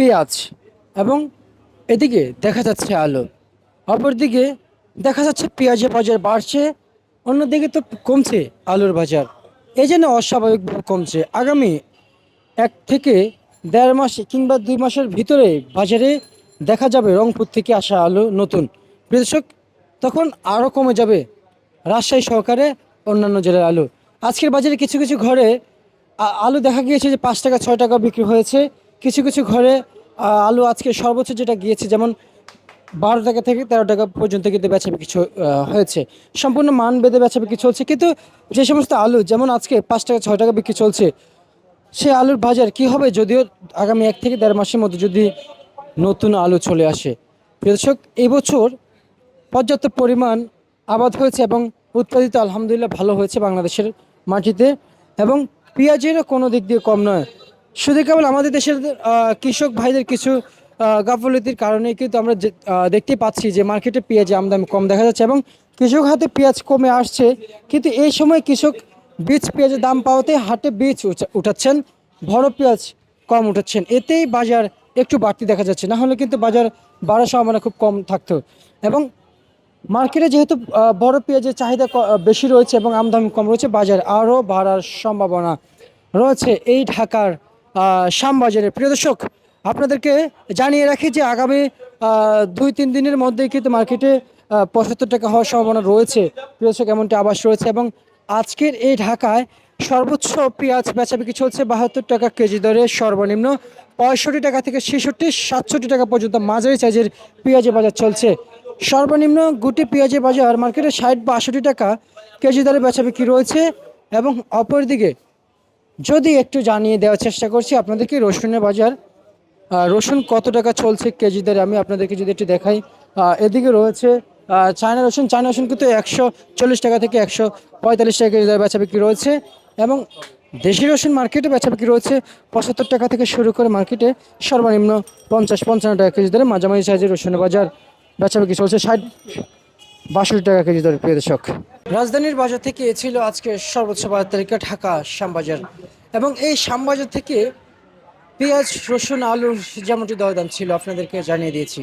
পেঁয়াজ এবং এদিকে দেখা যাচ্ছে আলু। অপরদিকে দেখা যাচ্ছে পেঁয়াজের বাজার বাড়ছে, অন্যদিকে তো কমছে আলুর বাজার। এই জন্য অস্বাভাবিকভাবে কমছে। আগামী এক থেকে দেড় মাস কিংবা দুই মাসের ভিতরে বাজারে দেখা যাবে রংপুর থেকে আসা আলু নতুন। কৃষক তখন আরও কমে যাবে রাজশাহী সহকারে অন্যান্য জেলার আলু। আজকের বাজারে কিছু কিছু ঘরে আলু দেখা গিয়েছে যে পাঁচ টাকা, ছয় টাকা বিক্রি হয়েছে। কিছু কিছু ঘরে আলু আজকে সর্বোচ্চ যেটা গিয়েছে যেমন বারো টাকা থেকে তেরো টাকা পর্যন্ত কিন্তু বেচা আহ, হয়েছে। সম্পূর্ণ মান বেঁধে বেচা বিক্রি চলছে। কিন্তু যে সমস্ত আলু যেমন আজকে পাঁচ টাকা ছয় টাকা বিক্রি চলছে সে আলুর বাজার কি হবে? যদিও আগামী এক থেকে দেড় মাসের মধ্যে যদি নতুন আলু চলে আসে। দর্শক এই বছর পর্যাপ্ত পরিমাণ আবাদ হয়েছে এবং উৎপাদিত আলহামদুলিল্লাহ ভালো হয়েছে বাংলাদেশের মাটিতে। এবং পেঁয়াজেরও কোনো দিক দিয়ে কম নয়। শুধু কেবল আমাদের দেশের কৃষক ভাইদের কিছু গাফলতির কারণে কিন্তু আমরা দেখতে পাচ্ছি যে মার্কেটে পেঁয়াজের আমদানি কম দেখা যাচ্ছে এবং কৃষক হাতে পেঁয়াজ কমে আসছে। কিন্তু এই সময় কৃষক বীজ পেঁয়াজের দাম পাওয়াতে হাটে বীজ উঠাচ্ছেন, বড় পেঁয়াজ কম উঠাচ্ছেন। এতেই বাজার একটু বাড়তি দেখা যাচ্ছে। না হলে কিন্তু বাজার বাড়ার সম্ভাবনা খুব কম থাকতো। এবং মার্কেটে যেহেতু বড় পেঁয়াজের চাহিদা বেশি রয়েছে এবং আমদানি কম রয়েছে, বাজার আরও বাড়ার সম্ভাবনা রয়েছে। এই ঢাকার শ্যামবাজারে প্রিয় দর্শক, আপনাদেরকে জানিয়ে রাখি যে আগামী দুই তিন দিনের মধ্যেই কিন্তু মার্কেটে পঁচাত্তর টাকা হওয়ার সম্ভাবনা রয়েছে। প্রিয় দর্শক, এমনটি আবাস রয়েছে এবং আজকের এই ঢাকায় সর্বোচ্চ পেঁয়াজ বেচাবিক্রি চলছে বাহাত্তর টাকা কেজি দরে সর্বনিম্ন। পঁয়ষট্টি টাকা থেকে ছেষট্টি, সাতষট্টি টাকা পর্যন্ত মাঝারি সাইজের পেঁয়াজের বাজার চলছে। সর্বনিম্ন গুটি পেঁয়াজের বাজার মার্কেটে ষাট, বাষট্টি টাকা কেজি দরে বেচাবিক্রি রয়েছে এবং অপরদিকে যদি একটু জানিয়ে দেওয়ার চেষ্টা করছি, আপনাদেরকে রসুনের বাজার রসুন কত টাকা চলছে কেজি দরে আমি আপনাদেরকে যদি একটু দেখাই এদিকে রয়েছে চায়না রসুন। চায়না রসুন কিন্তু একশো চল্লিশ টাকা থেকে একশো পঁয়তাল্লিশ টাকা কেজি দরে বেচা বিক্রি রয়েছে এবং দেশি রসুন মার্কেটে বেচা বিক্রি রয়েছে পঁচাত্তর টাকা থেকে শুরু করে মার্কেটে সর্বনিম্ন পঞ্চাশ পঞ্চান্ন টাকা কেজি দরে মাঝামাঝি সাইজের রসুনের বাজার বেচা বিক্রি চলছে। ষাট বাষট্টি টাকা কেজি দরে প্রিয় দর্শক। রাজধানীর বাজার থেকে এ ছিল আজকে সর্বোচ্চ বাজার তালিকা ঢাকা শ্যামবাজার এবং এই শ্যামবাজার থেকে পেঁয়াজ রসুন আলুর যেমনটি দরদাম ছিল আপনাদেরকে জানিয়ে দিয়েছি।